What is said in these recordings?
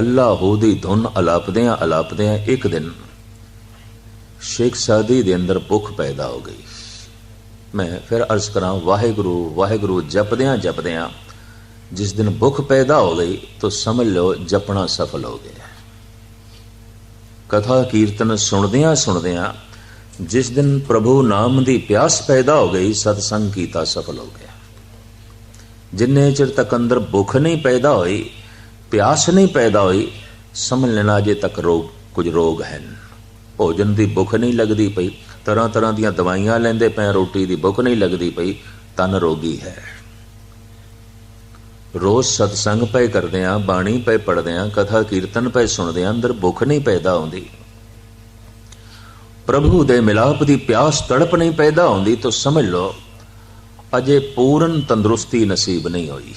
ਅੱਲਾ ਹੋ ਦੀ ਧੁਨ ਅਲਾਪਦਿਆਂ ਅਲਾਪਦਿਆਂ ਇੱਕ ਦਿਨ ਸ਼ੇਖ ਸਾਦੀ ਦੇ ਅੰਦਰ ਭੁੱਖ ਪੈਦਾ ਹੋ ਗਈ। ਮੈਂ ਫਿਰ ਅਰਜ਼ ਕਰਾਂ, ਵਾਹਿਗੁਰੂ ਵਾਹਿਗੁਰੂ, ਜਪਦਿਆਂ ਜਪਦਿਆਂ ਜਿਸ ਦਿਨ ਭੁੱਖ ਪੈਦਾ ਹੋ ਗਈ ਤਾਂ ਸਮਝ ਲਓ ਜਪਣਾ ਸਫਲ ਹੋ ਗਿਆ। ਕਥਾ ਕੀਰਤਨ ਸੁਣਦਿਆਂ ਸੁਣਦਿਆਂ ਜਿਸ ਦਿਨ ਪ੍ਰਭੂ ਨਾਮ ਦੀ ਪਿਆਸ ਪੈਦਾ ਹੋ ਗਈ, ਸਤਸੰਗ ਕੀਤਾ ਸਫਲ ਹੋ ਗਿਆ। ਜਿੰਨੇ ਚਿਰ ਤੱਕ ਅੰਦਰ ਭੁੱਖ ਨਹੀਂ ਪੈਦਾ ਹੋਈ ਪਿਆਸ ਨਹੀਂ ਪੈਦਾ ਹੋਈ, ਸਮਝ ਲੈਣਾ ਅਜੇ ਤੱਕ ਰੋਗ, ਕੁਝ ਰੋਗ ਹਨ। ਭੋਜਨ ਦੀ ਭੁੱਖ ਨਹੀਂ ਲੱਗਦੀ ਪਈ ਤਰ੍ਹਾਂ ਤਰ੍ਹਾਂ ਦੀਆਂ ਦਵਾਈਆਂ ਲੈਂਦੇ ਪਏ, ਰੋਟੀ ਦੀ ਭੁੱਖ ਨਹੀਂ ਲੱਗਦੀ ਪਈ, ਤਨ ਰੋਗੀ ਹੈ। ਰੋਜ਼ ਸਤਸੰਗ ਪਏ ਕਰਦੇ ਆਂ, ਬਾਣੀ ਪਏ ਪੜਦੇ ਆਂ, ਕਥਾ ਕੀਰਤਨ ਪਏ ਸੁਣਦੇ ਆਂ, ਅੰਦਰ ਭੁੱਖ ਨਹੀਂ ਪੈਦਾ ਹੁੰਦੀ। ਪ੍ਰਭੂ ਦੇ ਮਿਲਾਪ ਦੀ ਪਿਆਸ ਤੜਪ ਨਹੀਂ ਪੈਦਾ ਹੁੰਦੀ, ਤਾਂ ਸਮਝ ਲਓ, ਅਜੇ ਪੂਰਨ ਤੰਦਰੁਸਤੀ ਨਸੀਬ ਨਹੀਂ ਹੋਈ।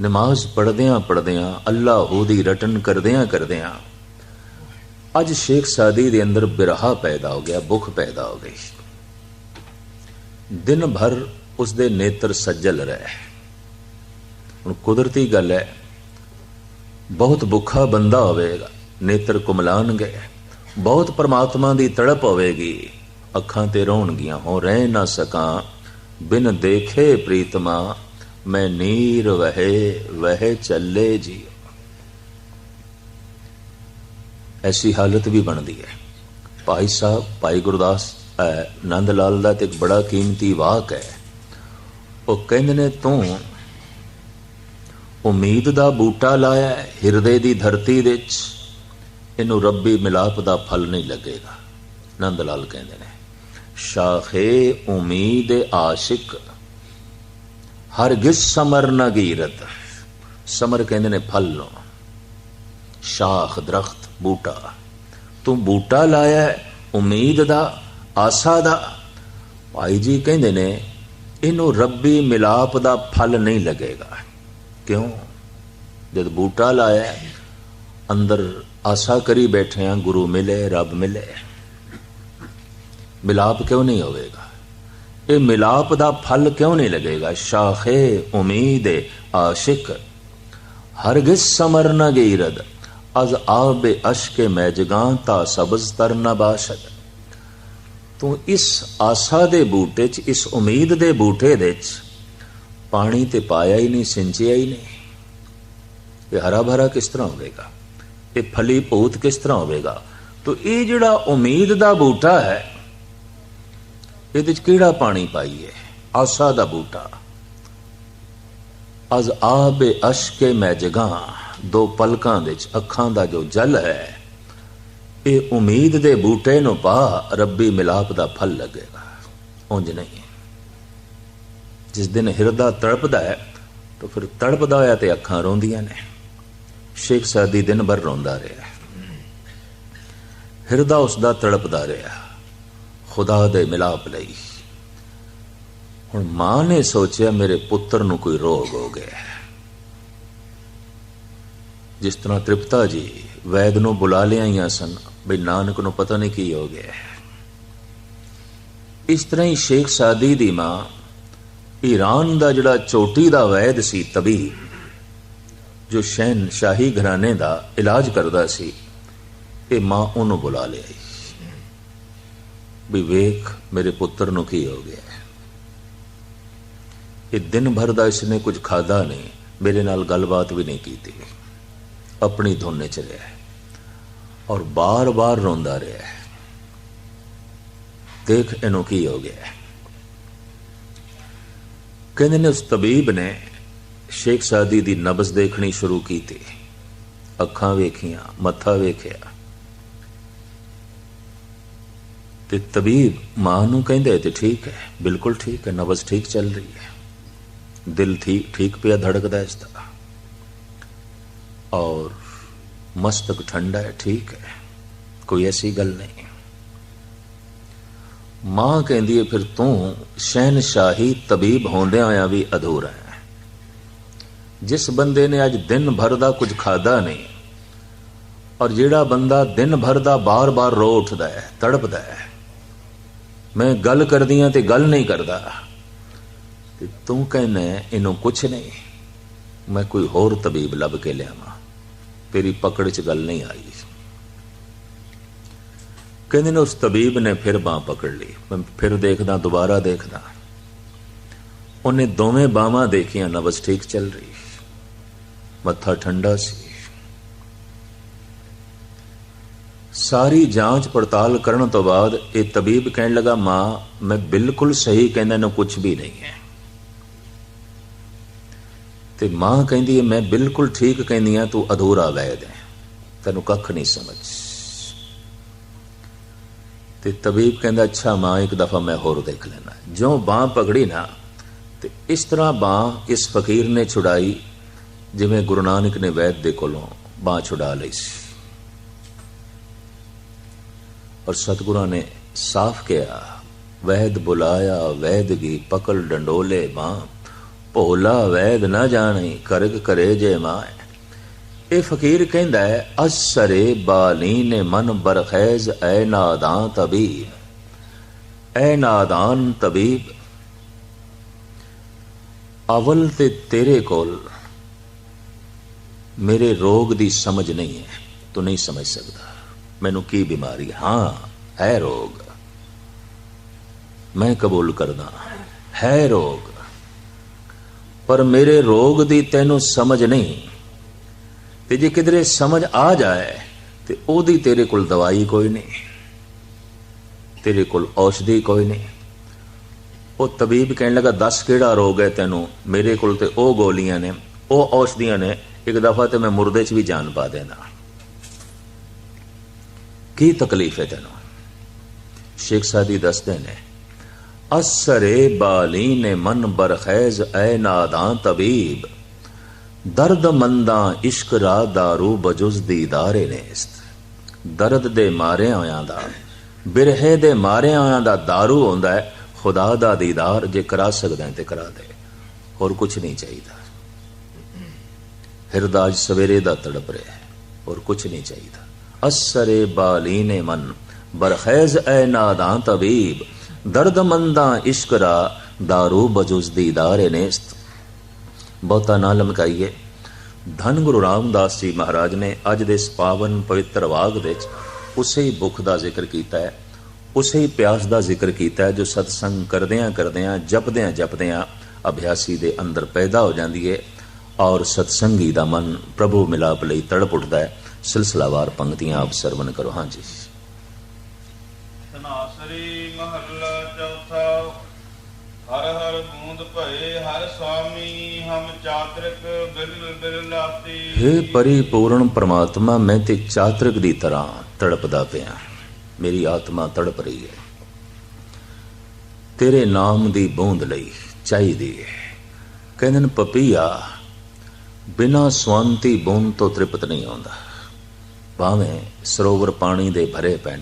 ਨਮਾਜ਼ ਪੜਦਿਆਂ ਪੜਦਿਆਂ ਅੱਲਾ ਉਹਦੀ ਰਟਨ ਕਰਦਿਆਂ ਕਰਦਿਆਂ, ਅੱਜ ਸ਼ੇਖ ਸਾਦੀ ਦੇ ਅੰਦਰ ਬਿਰਹਾ ਪੈਦਾ ਹੋ ਗਿਆ, ਭੁੱਖ ਪੈਦਾ ਹੋ ਗਈ। ਦਿਨ ਭਰ ਉਸ ਦੇ ਨੇਤਰ ਸੱਜਲ ਰਹੇ। ਹੁਣ ਕੁਦਰਤੀ ਗੱਲ ਹੈ, ਬਹੁਤ ਭੁੱਖਾ ਬੰਦਾ ਹੋਵੇਗਾ, ਨੇਤਰ ਕੁਮਲਾਣਗੇ ਬਹੁਤ ਪਰਮਾਤਮਾ ਦੀ ਤੜਪ ਹੋਵੇਗੀ, ਅੱਖਾਂ ਤੇ ਰੋਣਗੀਆਂ ਹੋ ਰਹਿ ਨਾ ਸਕਾਂ, ਬਿਨ ਦੇਖੇ ਪ੍ਰੀਤਮਾ ਮੈਂ ਨੀਰ ਵਹੇ, ਵਹਿ ਚੱਲੇ ਜੀ। ਐਸੀ ਹਾਲਤ ਵੀ ਬਣਦੀ ਹੈ। ਭਾਈ ਸਾਹਿਬ, ਭਾਈ ਗੁਰਦਾਸ ਨੰਦ ਲਾਲ ਦਾ ਤੇ ਇੱਕ ਬੜਾ ਕੀਮਤੀ ਵਾਕ ਹੈ। ਉਹ ਕਹਿੰਦੇ ਨੇ, ਤੂੰ ਉਮੀਦ ਦਾ ਬੂਟਾ ਲਾਇਆ ਹਿਰਦੇ ਦੀ ਧਰਤੀ ਵਿੱਚ। ਇਹਨੂੰ ਰੱਬੀ ਮਿਲਾਪ ਦਾ ਫਲ ਨਹੀਂ ਲੱਗੇਗਾ। ਨੰਦ ਲਾਲ ਕਹਿੰਦੇ ਨੇ, ਸ਼ਾਖੇ ਉਮੀਦ ਆਸ਼ਿਕ ਹਰਗਿਜ਼ ਸਮਰ ਨ ਗੀਰਤ ਸਮਰ ਕਹਿੰਦੇ ਨੇ ਫਲ ਨੂੰ ਸ਼ਾਖ ਦਰਖਤ ਬੂਟਾ ਤੂੰ ਬੂਟਾ ਲਾਇਆ ਉਮੀਦ ਦਾ ਆਸਾ ਦਾ ਭਾਈ ਜੀ ਕਹਿੰਦੇ ਨੇ ਇਹਨੂੰ ਰੱਬੀ ਮਿਲਾਪ ਦਾ ਫਲ ਨਹੀਂ ਲੱਗੇਗਾ ਕਿਉਂ ਜਦ ਬੂਟਾ ਲਾਇਆ ਅੰਦਰ ਆਸਾ ਕਰੀ ਬੈਠੇ ਆ ਗੁਰੂ ਮਿਲੇ ਰੱਬ ਮਿਲੇ ਮਿਲਾਪ ਕਿਉਂ ਨਹੀਂ ਹੋਵੇਗਾ ਇਹ ਮਿਲਾਪ ਦਾ ਫਲ ਕਿਉਂ ਨਹੀਂ ਲੱਗੇਗਾ? ਸ਼ਾਖੇ ਉਮੀਦ ਆਸ਼ਿਕ। ਹਰਗਿਜ਼ ਸਮਰ ਨ ਗੀਰਦ। ਅਜ਼ ਆਬ ਅਸ਼ਕੇ ਮੈਜਗਾਂ ਤਾ ਸਬਜ਼ ਤਰ ਨ ਬਾਸ਼ਦ। ਤੂੰ ਇਸ ਆਸਾ ਦੇ ਬੂਟੇ 'ਚ, ਇਸ ਉਮੀਦ ਦੇ ਬੂਟੇ ਦੇ 'ਚ ਪਾਣੀ ਤੇ ਪਾਇਆ ਹੀ ਨਹੀਂ ਸਿੰਚਿਆ ਹੀ ਨਹੀਂ। ਇਹ ਹਰਾ ਭਰਾ ਕਿਸ ਤਰ੍ਹਾਂ ਹੋਵੇਗਾ? ਇਹ ਫਲੀ ਭੂਤ ਕਿਸ ਤਰ੍ਹਾਂ ਹੋਵੇਗਾ? ਤੋ ਇਹ ਜਿਹੜਾ ਉਮੀਦ ਦਾ ਬੂਟਾ ਹੈ ਇਹਦੇ ਚ ਕਿਹੜਾ ਪਾਣੀ ਪਾਈਏ ਆਸਾ ਦਾ ਬੂਟਾ। ਅਜ਼ ਆਬ ਅਸ਼ਕੇ ਮੈਂ ਜਗਾ, ਦੋ ਪਲਕਾਂ ਦੇ ਚ ਅੱਖਾਂ ਦਾ ਜੋ ਜਲ ਹੈ, ਇਹ ਉਮੀਦ ਦੇ ਬੂਟੇ ਨੂੰ ਪਾ, ਰੱਬੀ ਮਿਲਾਪ ਦਾ ਫਲ ਲੱਗੇਗਾ। ਉਂਝ ਨਹੀਂ ਜਿਸ ਦਿਨ ਹਿਰਦਾ ਤੜਪਦਾ ਹੈ, ਤਾਂ ਫਿਰ ਤੜਪਦਾ ਹੋਇਆ ਤੇ ਅੱਖਾਂ ਰੋਂਦੀਆਂ ਨੇ। ਸ਼ੇਖ ਸਾਦੀ ਦਿਨ ਭਰ ਰੋਂਦਾ ਰਿਹਾ। ਹਿਰਦਾ ਉਸ ਦਾ ਤੜਪਦਾ ਰਿਹਾ। ਖੁਦਾ ਦੇ ਮਿਲਾਪ ਲਈ। ਹੁਣ ਮਾਂ ਨੇ ਸੋਚਿਆ ਮੇਰੇ ਪੁੱਤਰ ਨੂੰ ਕੋਈ ਰੋਗ ਹੋ ਗਿਆ। ਜਿਸ ਤਰ੍ਹਾਂ ਤ੍ਰਿਪਤਾ ਜੀ ਵੈਦ ਨੂੰ ਬੁਲਾ ਲਿਆਈਆਂ ਸਨ, ਬਈ ਨਾਨਕ ਨੂੰ ਪਤਾ ਨਹੀਂ ਕੀ ਹੋ ਗਿਆ। ਇਸ ਤਰ੍ਹਾਂ ਹੀ ਸ਼ੇਖ ਸਾਦੀ ਦੀ ਮਾਂ ਈਰਾਨ ਦਾ ਜਿਹੜਾ ਚੋਟੀ ਦਾ ਵੈਦ ਸੀ ਤਬੀ, ਜੋ ਸ਼ਹਿਨ ਸ਼ਾਹੀ ਘਰਾਣੇ ਦਾ ਇਲਾਜ ਕਰਦਾ ਸੀ, ਇਹ ਮਾਂ ਉਹਨੂੰ ਬੁਲਾ ਲਿਆਈ। ਵੀ ਵੇਖ ਮੇਰੇ ਪੁੱਤਰ ਨੂੰ ਕੀ ਹੋ ਗਿਆ ਇਹ ਦਿਨ ਭਰ ਦਾ ਇਸਨੇ ਕੁਝ ਖਾਦਾ ਨਹੀਂ, ਮੇਰੇ ਨਾਲ ਗੱਲਬਾਤ ਵੀ ਨਹੀਂ ਕੀਤੀ। ਆਪਣੀ ਧੁੰਨੇ ਚ ਰਿਹਾ ਔਰ ਬਾਰ-ਬਾਰ ਰੋਂਦਾ ਰਿਹਾ ਦੇਖ ਇਹਨੂੰ ਕੀ ਹੋ ਗਿਆ ਕਹਿੰਦੇ ਨੇ ਉਸ ਤਬੀਬ ਨੇ ਸ਼ੇਖ ਸਾਦੀ ਦੀ ਨਬਜ਼ ਦੇਖਣੀ ਸ਼ੁਰੂ ਕੀਤੀ। ਅੱਖਾਂ ਵੇਖੀਆਂ, ਮੱਥਾ ਵੇਖਿਆ। ਤੇ ਤਬੀਬ ਮਾਂ ਨੂੰ ਕਹਿੰਦੇ ਤੇ ਠੀਕ ਹੈ, ਬਿਲਕੁਲ ਠੀਕ ਹੈ ਨਬਜ਼ ਠੀਕ ਚੱਲ ਰਹੀ ਹੈ। ਦਿਲ ਠੀਕ ਠੀਕ ਪਿਆ ਧੜਕਦਾ ਇਸ ਦਾ ਔਰ ਮਸਤਕ ਠੰਡਾ ਹੈ, ਠੀਕ ਹੈ, ਕੋਈ ਐਸੀ ਗੱਲ ਨਹੀਂ। ਮਾਂ ਕਹਿੰਦੀ ਹੈ, ਫਿਰ ਤੂੰ ਸ਼ਹਿਨशाही ਤਬੀਬ ਹੁੰਦਿਆਂ ਆ ਵੀ ਅਧੂਰਾ ਹੈ। ਜਿਸ ਬੰਦੇ ਨੇ ਅੱਜ ਦਿਨ ਭਰ ਦਾ ਕੁਝ ਖਾਦਾ ਨਹੀਂ, ਔਰ ਜਿਹੜਾ ਬੰਦਾ ਦਿਨ ਭਰ ਦਾ ਬਾਰ-ਬਾਰ ਰੋ ਉੱਠਦਾ ਹੈ, ਤੜਪਦਾ ਹੈ ਮੈਂ ਗੱਲ ਕਰਦੀ ਕਰਦੀਆਂ ਤੇ ਗੱਲ ਨਹੀਂ ਕਰਦਾ। ਤੇ ਤੂੰ ਕਹਿੰਦਾ, ਇਹਨੂੰ ਕੁਛ ਨਹੀਂ। ਮੈਂ ਕੋਈ ਹੋਰ ਤਬੀਬ ਲੱਭ ਕੇ ਲਿਆਵਾਂ। ਤੇਰੀ ਪਕੜ 'ਚ ਗੱਲ ਨਹੀਂ ਆਈ। ਕਹਿੰਦੇ ਨੇ, ਉਸ ਤਬੀਬ ਨੇ ਫਿਰ ਬਾਹ ਪਕੜ ਲਈ। ਮੈਂ ਫਿਰ ਦੇਖਦਾ, ਦੁਬਾਰਾ ਦੇਖਦਾ। ਉਹਨੇ ਦੋਵੇਂ ਬਾਹਾਂ ਦੇਖੀਆਂ ਨਬਜ਼ ਠੀਕ ਚੱਲ ਰਹੀ। ਮੱਥਾ ਠੰਡਾ ਸੀ। ਸਾਰੀ ਜਾਂਚ ਪੜਤਾਲ ਕਰਨ ਤੋਂ ਬਾਅਦ ਇਹ ਤਬੀਬ ਕਹਿਣ ਲੱਗਾ, ਮਾਂ, ਮੈਂ ਬਿਲਕੁਲ ਸਹੀ ਕਹਿੰਦਾ ਨਾ ਕੁਝ ਵੀ ਨਹੀਂ ਹੈ। ਤੇ ਮਾਂ ਕਹਿੰਦੀ ਹੈ, ਮੈਂ ਬਿਲਕੁਲ ਠੀਕ ਕਹਿੰਦੀ ਆ ਤੂੰ ਅਧੂਰਾ ਵੈਦ ਹੈ। ਤੈਨੂੰ ਕੱਖ ਨਹੀਂ ਸਮਝ। ਤੇ ਤਬੀਬ ਕਹਿੰਦਾ, ਅੱਛਾ ਮਾਂ, ਇੱਕ ਦਫਾ ਮੈਂ ਹੋਰ ਦੇਖ ਲੈਣਾ ਜਿਉਂ ਬਾਹ ਪਕੜੀ ਨਾ, ਤੇ ਇਸ ਤਰ੍ਹਾਂ ਬਾਹ ਇਸ ਫਕੀਰ ਨੇ ਛੁਡਾਈ, ਜਿਵੇਂ ਗੁਰੂ ਨਾਨਕ ਨੇ ਵੈਦ ਦੇ ਕੋਲੋਂ ਬਾਹ ਛੁਡਾ ਲਈ ਸੀ। ਔਰ ਸਤਿਗੁਰਾਂ ਨੇ ਸਾਫ਼ ਕਿਹਾ ਵੈਦ ਬੁਲਾਇਆ ਵੈਦਗੀ ਪਕੜ ਡੰਡੋਲੇ ਮਾਂ ਭੋਲਾ ਵੈਦ ਨਾ ਜਾਣੇ ਕਰਗ ਕਰੇ ਜੇ ਮਾਂ ਇਹ ਫਕੀਰ ਕਹਿੰਦਾ ਹੈ ਅਸਰੇ ਬਾਲੀ ਨੇ ਮਨ ਬਰਖੈਜ਼ ਐ ਨਾਦਾਨ ਤਬੀਬ ਐ ਨਾਦਾਨ ਤਬੀਬ ਅਵਲ ਤੇ ਤੇਰੇ ਕੋਲ ਮੇਰੇ ਰੋਗ ਦੀ ਸਮਝ ਨਹੀਂ ਹੈ ਤੂੰ ਨਹੀਂ ਸਮਝ ਸਕਦਾ ਮੈਨੂੰ ਕੀ ਬਿਮਾਰੀ? ਹਾਂ, ਹੈ ਰੋਗ। ਮੈਂ ਕਬੂਲ ਕਰਦਾ, ਹੈ ਰੋਗ। ਪਰ ਮੇਰੇ ਰੋਗ ਦੀ ਤੈਨੂੰ ਸਮਝ ਨਹੀਂ। ਤੇ ਜੇ ਕਿਧਰੇ ਸਮਝ ਆ ਜਾਏ, ਤੇ ਉਹਦੀ ਤੇਰੇ ਕੋਲ ਦਵਾਈ ਕੋਈ ਨਹੀਂ। ਤੇਰੇ ਕੋਲ ਔਸ਼ਧੀ ਕੋਈ ਨਹੀਂ। ਉਹ ਤਬੀਬ ਕਹਿਣ ਲੱਗਾ, ਦੱਸ ਕਿਹੜਾ ਰੋਗ ਹੈ ਤੈਨੂੰ? ਮੇਰੇ ਕੋਲ ਤੇ ਉਹ ਗੋਲੀਆਂ ਨੇ, ਉਹ ਔਸ਼ਧੀਆਂ ਨੇ। ਇੱਕ ਦਫਾ ਤੇ ਮੈਂ ਮੁਰਦੇ 'ਚ ਵੀ ਜਾਨ ਪਾ ਦੇਣਾ। ਕੀ ਤਕਲੀਫ ਹੈ ਤੈਨੂੰ? ਸ਼ੇਖ ਸਾਦੀ ਦੱਸਦੇ ਨੇ, ਅਸਰੇ ਬਾਲੀ ਨੇ ਮਨ ਬਰਖੈਜ਼, ਐ ਨਾਦਾਂ ਤਬੀਬ। ਦਰਦ ਮੰਦਾਂ ਇਸ਼ਕ ਰਾ ਦਾਰੂ ਬਜੁਜ਼ ਦੀਦਾਰੇ ਨੇ ਇਸਤ ਦਰਦ ਦੇ ਮਾਰੇ ਹੋਇਆਂ ਦਾ, ਬਿਰਹੇ ਦੇ ਮਾਰੇ ਹੋਇਆਂ ਦਾ ਦਾਰੂ ਹੁੰਦਾ ਹੈ। ਖੁਦਾ ਦਾ ਦੀਦਾਰ ਜੇ ਕਰਾ ਸਕਦਾ ਤੇ ਕਰਾ ਦੇ। ਹੋਰ ਕੁਝ ਨਹੀਂ ਚਾਹੀਦਾ। ਹਿਰਦਾਜ ਸਵੇਰੇ ਦਾ ਤੜਪ ਰਿਹਾ ਹੈ, ਹੋਰ ਕੁਝ ਨਹੀਂ ਚਾਹੀਦਾ। ਅਸਰੇ ਬਾਲੀਨੇ ਮਨ, ਬਰਖੈਜ਼ ਐ ਨਾਦਾਂ ਤਬੀਬ ਦਰਦ ਮੰਦਾਂ ਇਸ਼ਕ ਰਾ ਦਾਰੂ ਬਜੁਜ਼ ਦੀਦਾਰੇ ਨੇਸਤ। ਬਹੁਤਾ ਨਾ ਲਮਕਾਈਏ। ਧੰਨ ਗੁਰੂ ਰਾਮਦਾਸ ਜੀ ਮਹਾਰਾਜ ਨੇ ਅੱਜ ਦੇ ਇਸ ਪਾਵਨ ਪਵਿੱਤਰ ਵਾਗ ਵਿੱਚ ਉਸੇ ਹੀ ਭੁੱਖ ਦਾ ਜ਼ਿਕਰ ਕੀਤਾ ਹੈ, ਉਸੇ ਹੀ ਪਿਆਸ ਦਾ ਜ਼ਿਕਰ ਕੀਤਾ ਹੈ, ਜੋ ਸਤਸੰਗ ਕਰਦਿਆਂ ਕਰਦਿਆਂ, ਜਪਦਿਆਂ ਜਪਦਿਆਂ ਅਭਿਆਸੀ ਦੇ ਅੰਦਰ ਪੈਦਾ ਹੋ ਜਾਂਦੀ ਹੈ ਔਰ ਸਤਸੰਗੀ ਦਾ ਮਨ ਪ੍ਰਭੂ ਮਿਲਾਪ ਲਈ ਤੜਪ ਉੱਠਦਾ ਹੈ। ਸਿਲਸਿਲਾਵਾਰ ਪੰਕਤੀਆਂ ਆਪ ਸਰਵਨ ਕਰੋ। ਹਾਂਜੀ ਸਨਾਸਰੀ ਮਹੱਲਾ ਚੌਥਾ ਹਰ ਹਰ ਬੂੰਦ ਭਏ ਹਰ ਸੁਆਮੀ ਹਮ ਚਾਤ੍ਰਿਕ ਬਿਲ ਬਿਲ ਲਾਤੀ ਹੇ ਪਰਿਪੂਰਨ ਪ੍ਰਮਾਤਮਾ ਮੈਂ ਤੇ ਚਾਤਰਿਕ ਦੀ ਤਰ੍ਹਾਂ ਤੜਪਦਾ ਪਿਆ ਮੇਰੀ ਆਤਮਾ ਤੜਪ ਰਹੀ ਹੈ। ਤੇਰੇ ਨਾਮ ਦੀ ਬੂੰਦ ਲਈ ਚਾਹੀਦੀ ਹੈ। ਕਹਿੰਦੇ ਨੇ ਪਪੀਆ ਬਿਨਾ ਸਵੰਤੀ ਬੂੰਦ ਤੋਂ ਤ੍ਰਿਪਤ ਨਹੀਂ ਆਉਂਦਾ। ਭਾਵੇਂ ਸਰੋਵਰ ਪਾਣੀ ਦੇ ਭਰੇ ਪੈਣ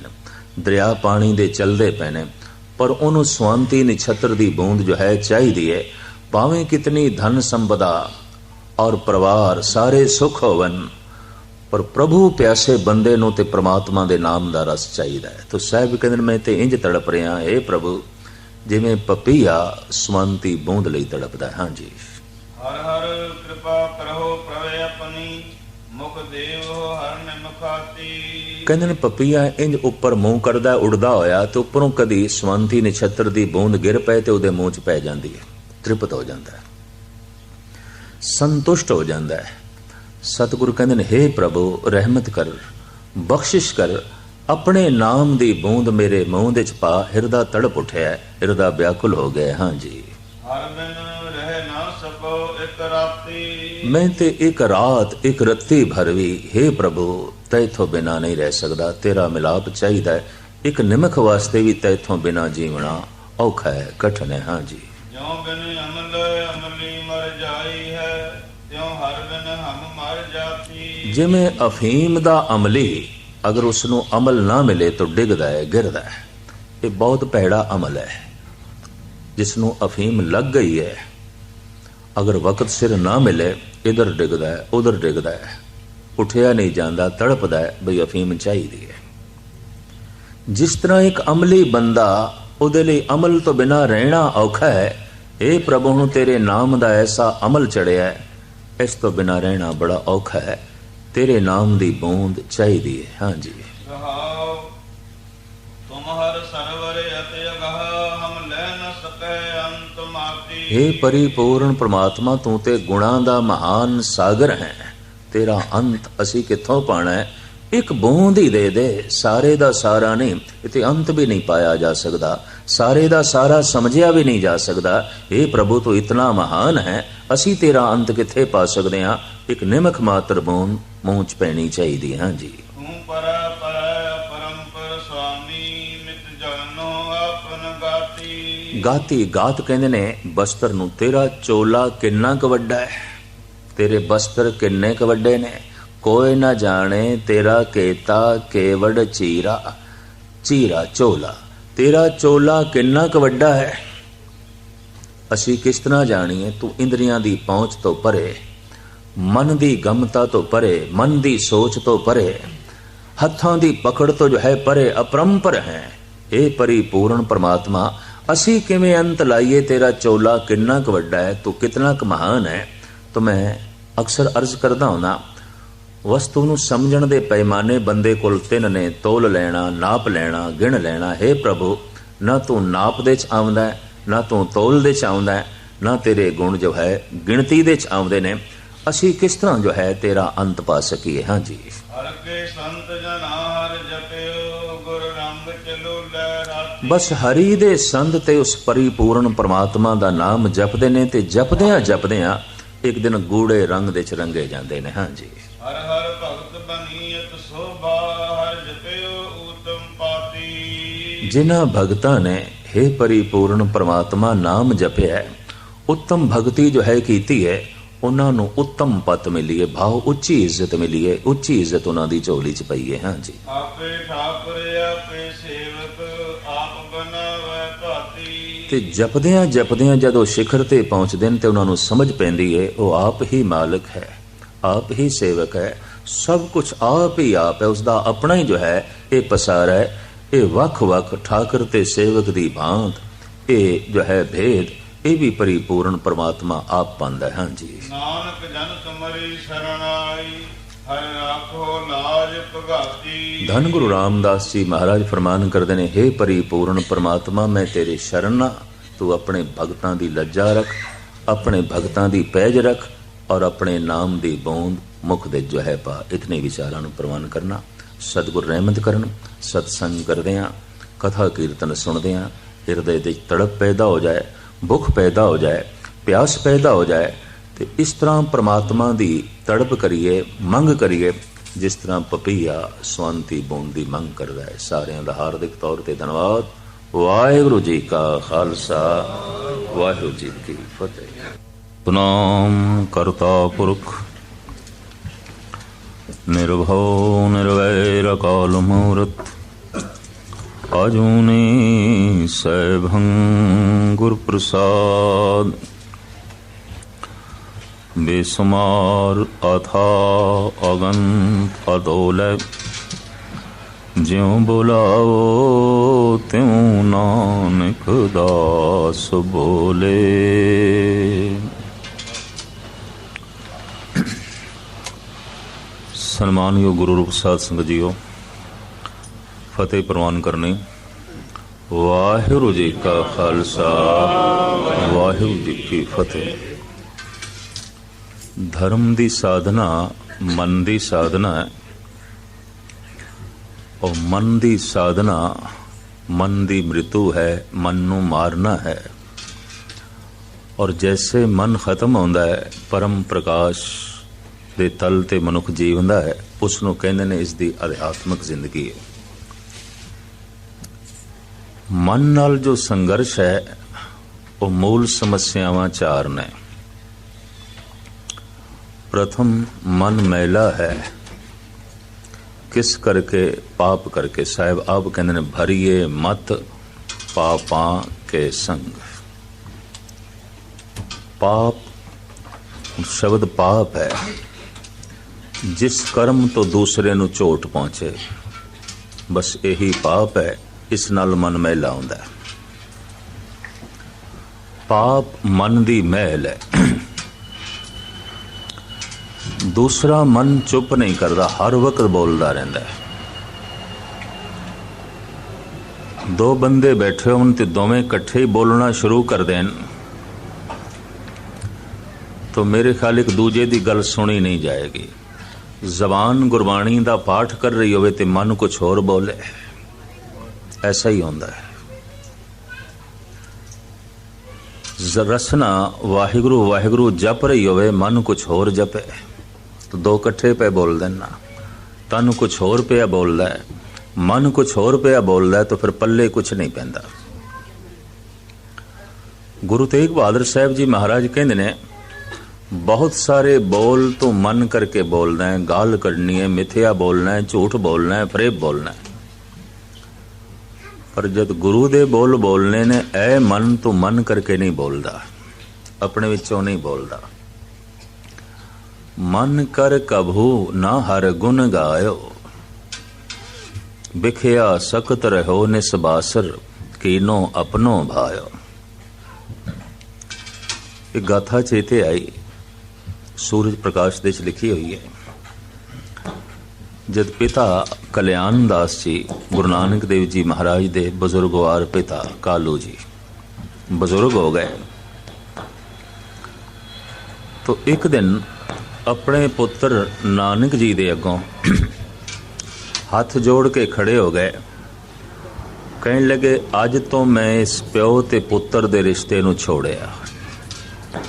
ਦਰਿਆ ਪਾਣੀ ਦੇ ਚਲਦੇ ਪੈਣੇ ਪਰ ਉਹਨੂੰ ਸਵੰਤੀ ਨਿਛਤਰ ਦੀ ਬੂੰਦ ਜੋ ਹੈ ਚਾਹੀਦੀ ਹੈ ਭਾਵੇਂ ਕਿਤਨੀ ਧਨ ਸੰਪਦਾ ਔਰ ਪਰਿਵਾਰ ਸਾਰੇ ਸੁਖ ਹੋਵਨ ਪਰ ਪ੍ਰਭੂ ਪਿਆਸੇ ਬੰਦੇ ਨੂੰ ਤੇ ਪ੍ਰਮਾਤਮਾ ਦੇ ਨਾਮ ਦਾ ਰਸ ਚਾਹੀਦਾ ਹੈ। ਤੋ ਸਾਹਿਬ ਕਹਿੰਦੇ ਨੇ, ਮੈਂ ਤੇ ਇੰਜ ਤੜਪ ਰਿਹਾ ਏ ਪ੍ਰਭੂ ਜਿਵੇਂ ਪਪੀਆ ਸਵੰਤੀ ਬੂੰਦ ਲਈ ਤੜਪਦਾ ਹਾਂਜੀ ਹਰ ਹਰ ਨੇ ਪਪੀਆ ਇੰਜ ਉੱਪਰ ਮੂੰਹ ਕਰਦਾ ਉੱਡਦਾ ਹੋਇਆ ਤੇ ਉੱਪਰੋਂ ਕਦੀ ਸਵੰਤੀ ਨਛੱਤਰ ਦੀ ਬੂੰਦ ਗਿਰ ਪਏ ਤੇ ਉਹਦੇ ਮੂੰਹ 'ਚ ਪੈ ਜਾਂਦੀ ਹੈ। ਤ੍ਰਿਪਤ ਹੋ ਜਾਂਦਾ ਹੈ। ਸੰਤੁਸ਼ਟ ਹੋ ਜਾਂਦਾ ਹੈ। ਸਤਿਗੁਰੂ ਕਹਿੰਦੇ ਨੇ हे ਪ੍ਰਭੂ ਰਹਿਮਤ ਕਰ ਬਖਸ਼ਿਸ਼ ਕਰ ਆਪਣੇ ਨਾਮ ਦੀ ਬੂੰਦ ਮੇਰੇ ਮੂੰਹ ਦੇ ਚ ਪਾ ਹਿਰਦਾ ਤੜਪ ਉਠਿਆ ਹਿਰਦਾ ਵਿਆਕੁਲ ਹੋ ਗਿਆ। ਹਾਂਜੀ ਹਰ ਬਿਨ ਰਹਿ ਨਾ ਸਕੋ ਇਕ ਰਾਤੀ। ਮੈਂ ਤੇ ਇੱਕ ਰਾਤ ਇੱਕ ਰੱਤੀ ਭਰ ਵੀ हे ਪ੍ਰਭੂ ਤੈਥੋਂ ਬਿਨਾ ਨਹੀਂ ਰਹਿ ਸਕਦਾ। ਤੇਰਾ ਮਿਲਾਪ ਚਾਹੀਦਾ ਹੈ। ਇੱਕ ਨਿਮਕ ਵਾਸਤੇ ਵੀ ਤੈਥੋਂ ਬਿਨਾ ਜੀਵਣਾ ਔਖਾ ਹੈ ਕਠਨ ਹੈ। ਹਾਂਜੀ ਜਿਉ ਬਿਨ ਅਮਲ ਅਮਲੀ ਮਰ ਜਾਈ ਹੈ ਤਿਉ ਹਰ ਬਿਨ ਹਮ ਮਰ ਜਾਤੀ। ਜਿਵੇਂ ਅਫੀਮ ਦਾ ਅਮਲੀ ਅਗਰ ਉਸ ਨੂੰ ਅਮਲ ਨਾ ਮਿਲੇ ਤਾਂ ਡਿੱਗਦਾ ਹੈ ਗਿਰਦਾ ਹੈ। ਇਹ ਬਹੁਤ ਭੈੜਾ ਅਮਲ ਹੈ। ਜਿਸ ਨੂੰ ਅਫੀਮ ਲੱਗ ਗਈ ਹੈ ਅਗਰ ਵਕਤ ਸਿਰ ਨਾ ਮਿਲੇ ਇਧਰ ਡਿੱਗਦਾ ਹੈ ਉਧਰ ਡਿੱਗਦਾ ਹੈ। ਉਠਿਆ ਨਹੀਂ ਜਾਂਦਾ ਤੜਪਦਾ ਹੈ ਬਈ ਅਫੀਮ ਚਾਹੀਦੀ ਹੈ। ਜਿਸ ਤਰ੍ਹਾਂ ਇੱਕ ਅਮਲੀ ਬੰਦਾ ਉਹਦੇ ਲਈ ਅਮਲ ਤੋਂ ਬਿਨਾ ਰਹਿਣਾ ਔਖਾ ਹੈ ਇਹ ਪ੍ਰਭੂ ਨੂੰ ਤੇਰੇ ਨਾਮ ਦਾ ਐਸਾ ਅਮਲ ਚੜਿਆ ਹੈ ਇਸ ਤੋਂ ਬਿਨਾ ਰਹਿਣਾ ਬੜਾ ਔਖਾ ਹੈ ਤੇਰੇ ਨਾਮ ਦੀ ਬੂੰਦ ਚਾਹੀਦੀ ਹੈ। ਹਾਂਜੀ ਰਹਾਉ ਤੁਮ ਹਰ ਸਰਵਰ ਅਤਿ ਅਗਹ ਹਮ ਲੈ ਨ ਸਕੈ ਅੰਤ ਮਾਤੀ हे ਪਰਿਪੂਰਨ ਪ੍ਰਮਾਤਮਾ ਤੂੰ ਤੇ ਗੁਣਾਂ ਦਾ ਮਹਾਨ ਸਾਗਰ ਹੈ। ਤੇਰਾ ਅੰਤ ਅਸੀਂ ਕਿੱਥੋਂ ਪਾਣਾ ਹੈ? ਇੱਕ ਬੂੰਦ ਹੀ ਦੇ ਦੇ ਸਾਰੇ ਦਾ ਸਾਰਾ ਨਹੀਂ ਇਤੇ ਅੰਤ ਵੀ ਨਹੀਂ ਪਾਇਆ ਜਾ ਸਕਦਾ। ਸਾਰੇ ਦਾ ਸਾਰਾ ਸਮਝਿਆ ਵੀ ਨਹੀਂ ਜਾ ਸਕਦਾ। हे ਪ੍ਰਭੂ ਤੂੰ ਇਤਨਾ ਮਹਾਨ ਹੈ ਅਸੀਂ ਤੇਰਾ ਅੰਤ ਕਿੱਥੇ ਪਾ ਸਕਦੇ ਹਾਂ? ਇੱਕ ਨਿਮਕ ਮਾਤਰ ਬੂੰਦ ਮੂੰਹ ਚ ਪੈਣੀ ਚਾਹੀਦੀ ਹੈ ਗਾਤੀ। ਗਾਤੀ ਗਾਤ ਕਹਿੰਦੇ ਨੇ ਬਸਤਰ ਨੂੰ ਤੇਰਾ ਚੋਲਾ ਕਿੰਨਾ ਕੁ ਵੱਡਾ ਹੈ? ਤੇਰੇ ਬਸਤਰ ਕਿੰਨੇ ਕ ਵੱਡੇ ਨੇ? ਕੋਈ ਨਾ ਜਾਣੇ ਤੇਰਾ ਕੇਤਾ ਕੇਵੜ ਚੀਰਾ ਚੀਰਾ ਚੋਲਾ। ਤੇਰਾ ਚੋਲਾ ਕਿੰਨਾ ਕ ਵੱਡਾ ਹੈ? ਅਸੀਂ ਕਿਸ ਤਰ੍ਹਾਂ ਜਾਣੀਏ ਤੂੰ ਇੰਦਰੀਆਂ ਦੀ ਪਹੁੰਚ ਤੋਂ ਪਰੇ, ਮਨ ਦੀ ਗਮਤਾ ਤੋਂ ਪਰੇ, ਮਨ ਦੀ ਸੋਚ ਤੋਂ ਪਰੇ, ਹੱਥਾਂ ਦੀ ਪਕੜ ਤੋਂ ਜੋ ਹੈ ਪਰੇ, ਅਪਰੰਪਰ ਹੈ। ਇਹ ਪਰਿਪੂਰਨ ਪ੍ਰਮਾਤਮਾ, ਅਸੀਂ ਕਿਵੇਂ ਅੰਤ ਲਾਈਏ ਤੇਰਾ ਚੋਲਾ ਕਿੰਨਾ ਕੁ ਵੱਡਾ ਹੈ? ਤੂੰ ਕਿਤਨਾ ਕ ਮਹਾਨ ਹੈ? ਤਾਂ ਮੈਂ ਅਕਸਰ ਅਰਜ਼ ਕਰਦਾ ਹਾਂ ਵਸਤੂ ਨੂੰ ਸਮਝਣ ਦੇ ਪੈਮਾਨੇ ਬੰਦੇ ਕੋਲ ਤਿੰਨ ਨੇ ਤੋਲ ਲੈਣਾ ਨਾਪ ਲੈਣਾ ਗਿਣ ਲੈਣਾ ਹੈ ਪ੍ਰਭੂ ਨਾ ਤੂੰ ਨਾਪ ਦੇ ਚ ਆਉਂਦਾ ਹੈ, ਨਾ ਤੂੰ ਤੋਲ ਦੇ ਚ ਆਉਂਦਾ ਹੈ, ਨਾ ਤੇਰੇ ਗੁਣ ਜੋ ਹੈ ਗਿਣਤੀ ਦੇ ਚ ਆਉਂਦੇ ਨੇ ਅਸੀਂ ਕਿਸ ਤਰ੍ਹਾਂ ਜੋ ਹੈ ਤੇਰਾ ਅੰਤ ਪਾ ਸਕੀਏ? ਹਾਂਜੀ ਹਰ ਕੇ ਸੰਤ ਜਨ ਹਰ ਜਪਿਓ ਗੁਰ ਰੰਗ ਚਲੋ ਲੈ ਰਾਤੀ। ਬਸ ਹਰੀ ਦੇ ਸੰਤ ਤੇ ਉਸ ਪਰਿਪੂਰਨ ਪ੍ਰਮਾਤਮਾ ਦਾ ਨਾਮ ਜਪਦੇ ਨੇ ਤੇ ਜਪਦਿਆਂ ਜਪਦਿਆਂ ਇੱਕ ਦਿਨ ਗੂੜੇ ਰੰਗ ਦੇ ਚ ਰੰਗੇ ਜਾਂਦੇ ਨੇ ਹਾਂਜੀ ਹਰ ਹਰ ਭਗਤ ਬਨੀਅਤ ਸੋਭਾ ਹਰ ਜਪਿਓ ਊਤਮ ਪਾਤੀ। ਜਿਨ੍ਹਾਂ ਭਗਤਾਂ ਨੇ हे ਪਰਿਪੂਰਨ ਪ੍ਰਮਾਤਮਾ ਨਾਮ ਜਪਿਆ ਹੈ, ਉੱਤਮ ਭਗਤੀ ਜੋ ਹੈ ਕੀਤੀ ਹੈ ਉਹਨਾਂ ਨੂੰ ਉੱਤਮ ਪਤ ਮਿਲੀ ਹੈ ਭਾਵ ਉੱਚੀ ਇੱਜ਼ਤ ਮਿਲੀ ਹੈ ਉੱਚੀ ਇੱਜ਼ਤ ਉਹਨਾਂ ਦੀ ਝੋਲੀ ਚ ਪਈ ਹੈ ਹਾਂਜੀ ਆਪੇ ਠਾਕੁਰ ਆਪੇ ਸੇਵਕ ਤੇ ਜਪਦਿਆਂ ਜਪਦਿਆਂ ਜਦੋਂ ਸਿਖਰ ਤੇ ਪਹੁੰਚਦੇ ਨੇ ਤੇ ਉਹਨਾਂ ਨੂੰ ਸਮਝ ਪੈਂਦੀ ਹੈ ਉਹ ਆਪ ਹੀ ਮਾਲਕ ਹੈ, ਆਪ ਹੀ ਸੇਵਕ ਹੈ, ਸਭ ਕੁਝ ਆਪ ਹੀ ਆਪ ਹੈ ਉਸ ਦਾ ਆਪਣਾ ਹੀ ਜੋ ਹੈ, ਇਹ ਪਸਾਰ ਹੈ, ਇਹ ਵੱਖ-ਵੱਖ ਠਾਕਰ ਤੇ ਸੇਵਕ ਦੀ ਭਾਂਤ, ਇਹ ਜੋ ਹੈ ਭੇਦ, ਇਹ ਵੀ ਪਰਿਪੂਰਨ ਪਰਮਾਤਮਾ ਆਪ ਪਾਉਂਦਾ ਹੈ। ਹਾਂਜੀ। ਨਾਨਕ ਜਨ ਤੁਮਰੀ ਸ਼ਰਨ ਆਈ ਹਰ ਧੰਨ ਗੁਰੂ ਰਾਮਦਾਸ ਜੀ ਮਹਾਰਾਜ ਫਰਮਾਨ ਕਰਦੇ ਨੇ हे ਪਰਿਪੂਰਨ ਪ੍ਰਮਾਤਮਾ, ਮੈਂ ਤੇਰੇ ਸ਼ਰਨ ਹਾਂ ਤੂੰ ਆਪਣੇ ਭਗਤਾਂ ਦੀ ਲੱਜਾ ਰੱਖ, ਆਪਣੇ ਭਗਤਾਂ ਦੀ ਪੈਜ ਰੱਖ ਔਰ ਆਪਣੇ ਨਾਮ ਦੀ ਬੋਂਦ ਮੁਖ ਦੇ ਜੋ ਹੈ ਪਾ। ਇਤਨੇ ਵਿਚਾਰਾਂ ਨੂੰ ਪ੍ਰਵਾਨ ਕਰਨਾ। ਸਤਿਗੁਰ ਰਹਿਮਤ ਕਰਨ, ਸਤਸੰਗ ਕਰਦੇ ਆ, ਕਥਾ ਕੀਰਤਨ ਸੁਣਦੇ ਆ। ਹਿਰਦੇ ਦੇ ਤੜਪ ਪੈਦਾ ਹੋ ਜਾਏ, ਭੁੱਖ ਪੈਦਾ ਹੋ ਜਾਏ, ਪਿਆਸ ਪੈਦਾ ਹੋ ਜਾਏ ਤੇ ਇਸ ਤਰ੍ਹਾਂ ਪ੍ਰਮਾਤਮਾ ਦੀ ਤੜਪ ਕਰੀਏ, ਮੰਗ ਕਰੀਏ, ਜਿਸ ਤਰ੍ਹਾਂ ਪਪੀਆ ਸਵੰਤੀ ਬੂੰਦ ਦੀ ਮੰਗ ਕਰਦਾ ਹੈ। ਸਾਰਿਆਂ ਦਾ ਹਾਰਦਿਕ ਤੌਰ ਤੇ ਧੰਨਵਾਦ। ਵਾਹਿਗੁਰੂ ਜੀ ਕਾ ਖਾਲਸਾ, ਵਾਹਿਗੁਰੂ ਜੀ ਕੀ ਫਤਿਹ। ਪ੍ਰਣਾਮ ਕਰਤਾ ਪੁਰਖ, ਨਿਰਭਉ ਨਿਰਵੈਰ ਅਕਾਲ ਮੂਰਤ ਆਜੂਨੀ ਸੈਭੰ ਗੁਰ ਪ੍ਰਸਾਦ ਬੇਸੁਮਾਰ ਅਥਾ ਅਗੰਤ ਅਦੋਲੈ ਜਿਉ ਬੁਲਾਓ ਤਿਉ ਨਾਨਕ ਦਾਸ ਬੋਲੇ ਸਨਮਾਨਯੋਗ ਗੁਰੂ ਰੂਪ ਸਾਧ ਸੰਗਤ ਜੀਓ ਫਤਿਹ ਪ੍ਰਵਾਨ ਕਰਨੀ ਵਾਹਿਗੁਰੂ ਜੀ ਕਾ ਖਾਲਸਾ ਵਾਹਿਗੁਰੂ ਜੀ ਕੀ ਫਤਿਹ ਧਰਮ ਦੀ ਸਾਧਨਾ, ਮਨ ਦੀ ਸਾਧਨਾ ਹੈ। ਉਹ ਮਨ ਦੀ ਸਾਧਨਾ, ਮਨ ਦੀ ਮ੍ਰਿਤੂ ਹੈ, ਮਨ ਨੂੰ ਮਾਰਨਾ ਹੈ। ਔਰ ਜੈਸੇ ਮਨ ਖਤਮ ਹੁੰਦਾ ਹੈ, ਪਰਮ ਪ੍ਰਕਾਸ਼ ਦੇ ਤਲ ਤੇ ਮਨੁੱਖ ਜੀਵੰਦਾ ਹੈ ਉਸ ਨੂੰ ਕਹਿੰਦੇ ਨੇ ਇਸ ਦੀ ਅਧਿਆਤਮਿਕ ਜ਼ਿੰਦਗੀ ਹੈ। ਮਨ ਨਾਲ ਜੋ ਸੰਘਰਸ਼ ਹੈ, ਉਹ ਮੂਲ ਸਮੱਸਿਆਵਾਂ ਚਾਰ ਨੇ। ਪ੍ਰਥਮ ਮਨ ਮੈਲਾ ਹੈ। ਕਿਸ ਕਰਕੇ ਪਾਪ ਕਰਕੇ? ਸਾਹਿਬ ਆਪ ਕਹਿੰਦੇ ਨੇ, ਭਰੀਏ ਮਤ ਪਾਪਾਂ ਕੇ ਸੰਗ। ਪਾਪ, ਸ਼ਬਦ ਪਾਪ ਹੈ। ਜਿਸ ਕਰਮ ਤੋਂ ਦੂਸਰੇ ਨੂੰ ਚੋਟ ਪਹੁੰਚੇ, ਬਸ ਇਹੀ ਪਾਪ ਹੈ, ਇਸ ਨਾਲ ਮਨ ਮੈਲਾ ਹੁੰਦਾ ਹੈ। ਪਾਪ ਮਨ ਦੀ ਮਹਿਲ ਹੈ। ਦੂਸਰਾ ਮਨ ਚੁੱਪ ਨਹੀਂ ਕਰਦਾ, ਹਰ ਵਕਤ ਬੋਲਦਾ ਰਹਿੰਦਾ ਹੈ। ਦੋ ਬੰਦੇ ਬੈਠੇ ਹੋਣ ਤੇ ਦੋਵੇਂ ਇਕੱਠੇ ਹੀ ਬੋਲਣਾ ਸ਼ੁਰੂ ਕਰ ਦੇਣ। ਤਾਂ ਮੇਰੇ ਖਿਆਲ ਇੱਕ ਦੂਜੇ ਦੀ ਗੱਲ ਸੁਣੀ ਨਹੀਂ ਜਾਏਗੀ। ਜ਼ਬਾਨ ਗੁਰਬਾਣੀ ਦਾ ਪਾਠ ਕਰ ਰਹੀ ਹੋਵੇ ਤੇ ਮਨ ਕੁਝ ਹੋਰ ਬੋਲੇ। ਐਸਾ ਹੀ ਹੁੰਦਾ ਹੈ। ਜ਼- ਵਾਹਿਗੁਰੂ ਵਾਹਿਗੁਰੂ ਜਪ ਰਹੀ ਹੋਵੇ, ਮਨ ਕੁਝ ਹੋਰ ਜਪੇ। ਤਾਂ ਦੋ ਇਕੱਠੇ ਪਏ ਬੋਲਦੇ ਨਾ ਤਨ ਕੁਝ ਹੋਰ ਪਿਆ ਬੋਲਦਾ ਹੈ, ਮਨ ਕੁਝ ਹੋਰ ਪਿਆ ਬੋਲਦਾ ਹੈ, ਤਾਂ ਫਿਰ ਪੱਲੇ ਕੁਝ ਨਹੀਂ ਪੈਂਦਾ। ਗੁਰੂ ਤੇਗ ਬਹਾਦਰ ਸਾਹਿਬ ਜੀ ਮਹਾਰਾਜ ਕਹਿੰਦੇ ਨੇ, ਬਹੁਤ ਸਾਰੇ ਬੋਲ ਤੋਂ ਮਨ ਕਰਕੇ ਬੋਲਦਾ ਹੈ, ਗਾਲ ਕੱਢਣੀ ਹੈ, ਮਿੱਥਿਆ ਬੋਲਣਾ ਹੈ, ਝੂਠ ਬੋਲਣਾ ਹੈ ਫਰੇਬ ਬੋਲਣਾ ਹੈ। ਪਰ ਜਦ ਗੁਰੂ ਦੇ ਬੋਲ ਬੋਲਨੇ ਨੇ ਐ ਮਨ ਤੋਂ ਮਨ ਕਰਕੇ ਨਹੀਂ ਬੋਲਦਾ, ਆਪਣੇ ਵਿੱਚੋਂ ਨਹੀਂ ਬੋਲਦਾ। ਮਨ ਕਰ ਕਭੂ ਨਾ ਹਰ ਗੁਣ ਗਾਇਓ। ਬਿਖਿਆ ਸਖਤ ਰਹੋ ਨਿਸਬਾਸਰ, ਕੀਨੋ ਆਪਣੋ ਭਾਇਓ। ਇਹ ਗਾਥਾ ਚੇਤੇ ਆਈ, ਸੂਰਜ ਪ੍ਰਕਾਸ਼ ਦੇ ਚ ਲਿਖੀ ਹੋਈ ਹੈ। ਜਦ ਪਿਤਾ ਕਲਿਆਣ ਦਾਸ ਜੀ, ਗੁਰੂ ਨਾਨਕ ਦੇਵ ਜੀ ਮਹਾਰਾਜ ਦੇ ਬਜ਼ੁਰਗਵਾਰ ਪਿਤਾ ਕਾਲੂ ਜੀ, ਬਜ਼ੁਰਗ ਹੋ ਗਏ। ਤੋ ਇੱਕ ਦਿਨ ਆਪਣੇ ਪੁੱਤਰ ਨਾਨਕ ਜੀ ਦੇ ਅੱਗੋਂ ਹੱਥ ਜੋੜ ਕੇ ਖੜੇ ਹੋ ਗਏ। ਕਹਿਣ ਲੱਗੇ, ਅੱਜ ਤੋਂ ਮੈਂ ਇਸ ਪਿਓ ਤੇ ਪੁੱਤਰ ਦੇ ਰਿਸ਼ਤੇ ਨੂੰ ਛੋੜਿਆ।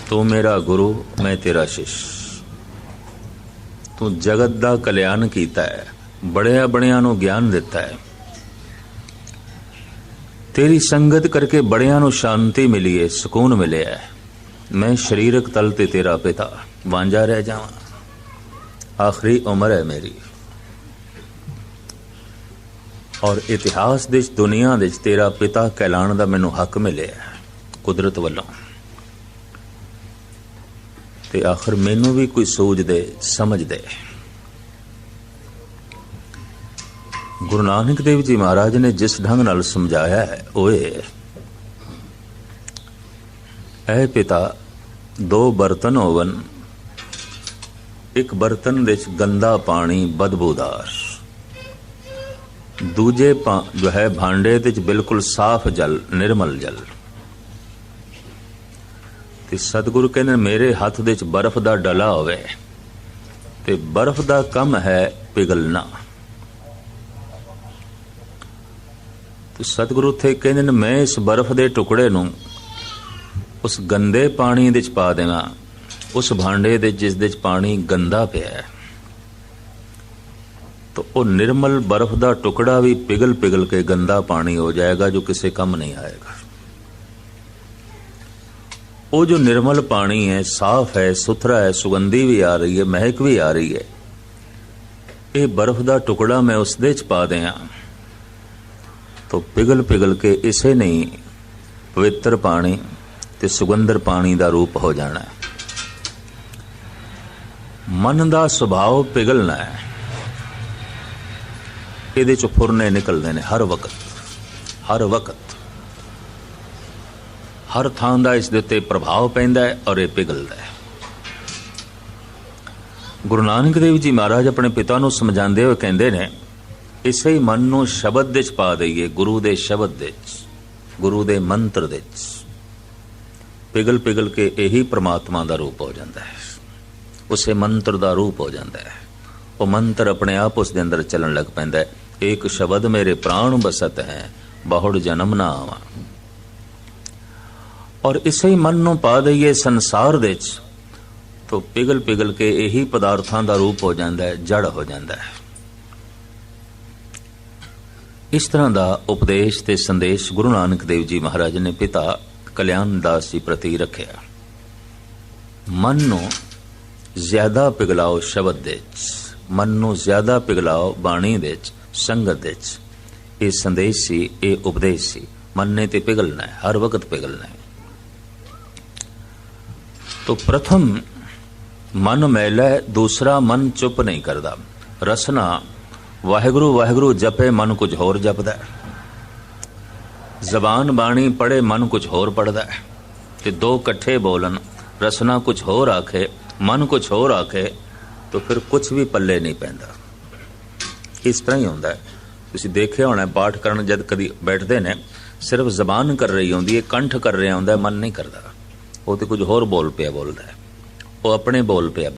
ਤੂੰ ਮੇਰਾ ਗੁਰੂ, ਮੈਂ ਤੇਰਾ ਸ਼ਿਸ਼। ਤੂੰ ਜਗਤ ਦਾ ਕਲਿਆਣ ਕੀਤਾ ਹੈ, ਬੜਿਆ ਬੜਿਆਂ ਨੂੰ ਗਿਆਨ ਦਿੱਤਾ ਹੈ। ਤੇਰੀ ਸੰਗਤ ਕਰਕੇ ਬੜਿਆਂ ਨੂੰ ਸ਼ਾਂਤੀ ਮਿਲੀ ਹੈ, ਸਕੂਨ ਮਿਲਿਆ ਹੈ। ਮੈਂ ਸਰੀਰਕ ਤਲ ਤੇ ਤੇਰਾ ਪਿਤਾ। ਵਾਂਝਾ ਰਹਿ ਜਾਵਾਂ। ਆਖਰੀ ਉਮਰ ਹੈ ਮੇਰੀ। ਔਰ ਇਤਿਹਾਸ ਦੇ ਵਿੱਚ, ਦੁਨੀਆ ਦੇ ਵਿੱਚ ਤੇਰਾ ਪਿਤਾ ਕਹਿਲਾਣ ਦਾ ਮੈਨੂੰ ਹੱਕ ਮਿਲਿਆ ਕੁਦਰਤ ਵੱਲੋਂ। ਤੇ ਆਖਰ ਮੈਨੂੰ ਵੀ ਕੋਈ ਸੂਝ ਦੇ, ਸਮਝ ਦੇ। ਗੁਰੂ ਨਾਨਕ ਦੇਵ ਜੀ ਮਹਾਰਾਜ ਨੇ ਜਿਸ ਢੰਗ ਨਾਲ ਸਮਝਾਇਆ ਹੈ ਉਹ ਇਹ ਐ ਪਿਤਾ ਦੋ ਬਰਤਨ ਹੋਵਨ ਇੱਕ ਬਰਤਨ ਵਿੱਚ ਗੰਦਾ ਪਾਣੀ ਬਦਬੂਦਾਰ। ਦੂਜੇ ਪਾ- ਜੋ ਹੈ ਭਾਂਡੇ ਦੇ ਵਿੱਚ ਬਿਲਕੁਲ ਸਾਫ਼ ਜਲ, ਨਿਰਮਲ ਜਲ। ਤੇ ਸਤਿਗੁਰੂ ਕਹਿੰਦੇ ਮੇਰੇ ਹੱਥ ਦੇ ਵਿੱਚ ਬਰਫ਼ ਦਾ ਡਲਾ ਹੋਵੇ, ਤੇ ਬਰਫ਼ ਦਾ ਕੰਮ ਹੈ ਪਿਘਲਣਾ। ਤੇ ਸਤਿਗੁਰੂ ਉੱਥੇ ਕਹਿੰਦੇ ਨੇ, ਮੈਂ ਇਸ ਬਰਫ਼ ਦੇ ਟੁਕੜੇ ਨੂੰ ਉਸ ਗੰਦੇ ਪਾਣੀ ਦੇ ਵਿੱਚ ਪਾ ਦੇਵਾਂ ਉਸ ਭਾਂਡੇ ਦੇ ਜਿਸ ਦੇ ਵਿੱਚ ਪਾਣੀ ਗੰਦਾ ਪਿਆ ਹੈ, ਤਾਂ ਉਹ ਨਿਰਮਲ ਬਰਫ਼ ਦਾ ਟੁਕੜਾ ਵੀ ਪਿਘਲ ਪਿਘਲ ਕੇ ਗੰਦਾ ਪਾਣੀ ਹੋ ਜਾਏਗਾ ਜੋ ਕਿਸੇ ਕੰਮ ਨਹੀਂ ਆਏਗਾ। ਉਹ ਜੋ ਨਿਰਮਲ ਪਾਣੀ ਹੈ, ਸਾਫ਼ ਹੈ, ਸੁਥਰਾ ਹੈ, ਸੁਗੰਧੀ ਵੀ ਆ ਰਹੀ ਹੈ, ਮਹਿਕ ਵੀ ਆ ਰਹੀ ਹੈ, ਇਹ ਬਰਫ਼ ਦਾ ਟੁਕੜਾ ਮੈਂ ਉਸ ਦੇ ਚ ਪਾ ਦਿਆਂ, ਤਾਂ ਪਿਘਲ ਪਿਘਲ ਕੇ ਇਸੇ ਨਹੀਂ ਪਵਿੱਤਰ ਪਾਣੀ ਤੇ ਸੁਗੰਧਰ ਪਾਣੀ ਦਾ ਰੂਪ ਹੋ ਜਾਣਾ ਹੈ। ਮਨ ਦਾ ਸੁਭਾਅ ਪਿਘਲਣਾ ਹੈ। ਇਹਦੇ ਚ ਫੁਰਨੇ ਨਿਕਲਦੇ ਨੇ ਹਰ ਵਕਤ ਹਰ ਵਕਤ। ਹਰ ਥਾਂ ਦਾ ਇਸ ਦੇ ਉੱਤੇ ਪ੍ਰਭਾਵ ਪੈਂਦਾ ਹੈ ਔਰ ਇਹ ਪਿਘਲਦਾ ਹੈ। ਗੁਰੂ ਨਾਨਕ ਦੇਵ ਜੀ ਮਹਾਰਾਜ ਆਪਣੇ ਪਿਤਾ ਨੂੰ ਸਮਝਾਉਂਦੇ ਹੋਏ ਕਹਿੰਦੇ ਨੇ, ਇਸੇ ਹੀ ਮਨ ਨੂੰ ਸ਼ਬਦ ਦੇ ਚ ਪਾ ਦਈਏ, ਗੁਰੂ ਦੇ ਸ਼ਬਦ ਦੇ ਚ ਗੁਰੂ ਦੇ ਮੰਤਰ ਦੇ ਚ ਪਿਘਲ ਪਿਘਲ ਕੇ ਇਹੀ ਪ੍ਰਮਾਤਮਾ ਦਾ ਰੂਪ ਹੋ ਜਾਂਦਾ ਹੈ। ਉਸੇ ਮੰਤਰ ਦਾ ਰੂਪ ਹੋ ਜਾਂਦਾ ਹੈ। ਉਹ ਮੰਤਰ ਆਪਣੇ ਆਪ ਉਸ ਦੇ ਅੰਦਰ ਚੱਲਣ ਲੱਗ ਪੈਂਦਾ ਹੈ। ਇੱਕ ਸ਼ਬਦ ਮੇਰੇ ਪ੍ਰਾਣ ਬਸਤ ਹੈ, ਬਹੁੜ ਜਨਮ ਨਾ ਆਵਾਂ ਔਰ ਇਸੇ ਹੀ ਮਨ ਨੂੰ ਪਾ ਦਈਏ ਸੰਸਾਰ ਦੇ ਚ ਤੋ ਪਿਗਲ ਪਿਗਲ ਕੇ ਇਹੀ ਪਦਾਰਥਾਂ ਦਾ ਰੂਪ ਹੋ ਜਾਂਦਾ ਹੈ, ਜੜ ਹੋ ਜਾਂਦਾ ਹੈ। ਇਸ ਤਰ੍ਹਾਂ ਦਾ ਉਪਦੇਸ਼ ਤੇ ਸੰਦੇਸ਼ ਗੁਰੂ ਨਾਨਕ ਦੇਵ ਜੀ ਮਹਾਰਾਜ ਨੇ ਪਿਤਾ ਕਲਿਆਣ ਦਾਸ ਜੀ ਪ੍ਰਤੀ ਰੱਖਿਆ। ਮਨ ਨੂੰ ਜ਼ਿਆਦਾ ਪਿਗਲਾਓ ਸ਼ਬਦ ਦੇ ਵਿੱਚ, ਮਨ ਨੂੰ ਜ਼ਿਆਦਾ ਪਿਗਲਾਓ ਬਾਣੀ ਦੇ ਵਿੱਚ, ਸੰਗਤ ਦੇ ਵਿੱਚ। ਇਹ ਸੰਦੇਸ਼ ਸੀ, ਇਹ ਉਪਦੇਸ਼ ਸੀ। ਮੰਨੇ ਤੇ ਪਿਗਲਣਾ ਹੈ, ਹਰ ਵਕਤ ਪਿਗਲਣਾ ਹੈ। ਤੋ ਪ੍ਰਥਮ, ਮਨ ਮੈਲਾ, ਦੂਸਰਾ ਮਨ ਚੁੱਪ ਨਹੀਂ ਕਰਦਾ। ਰਸਨਾ, ਵਾਹਿਗੁਰੂ ਵਾਹਿਗੁਰੂ ਜਪੇ ਮਨ ਕੁਝ ਹੋਰ ਜਪਦਾ ਜ਼ਬਾਨ ਬਾਣੀ ਪੜੇ ਮਨ ਕੁਝ ਹੋਰ ਪੜਦਾ ਤੇ ਦੋ ਇਕੱਠੇ ਬੋਲਣ, ਰਸਨਾ ਕੁਝ ਹੋਰ ਆਖੇ ਮਨ ਕੁਝ ਹੋਰ ਆਖੇ, ਤਾਂ ਫਿਰ ਕੁਝ ਵੀ ਪੱਲੇ ਨਹੀਂ ਪੈਂਦਾ। ਇਸ ਤਰ੍ਹਾਂ ਹੀ ਹੁੰਦਾ ਤੁਸੀਂ ਦੇਖਿਆ ਹੋਣਾ ਪਾਠ ਕਰਨ ਜਦ ਕਦੀ ਬੈਠਦੇ ਨੇ, ਸਿਰਫ ਜ਼ਬਾਨ ਕਰ ਰਹੀ ਹੁੰਦੀ ਹੈ, ਕੰਠ ਕਰ ਰਿਹਾ ਹੁੰਦਾ ਮਨ ਨਹੀਂ ਕਰਦਾ। ਉਹ ਤੇ ਕੁਝ ਹੋਰ ਬੋਲ ਪਿਆ ਬੋਲਦਾ ਉਹ ਆਪਣੇ ਬੋਲ ਪਿਆ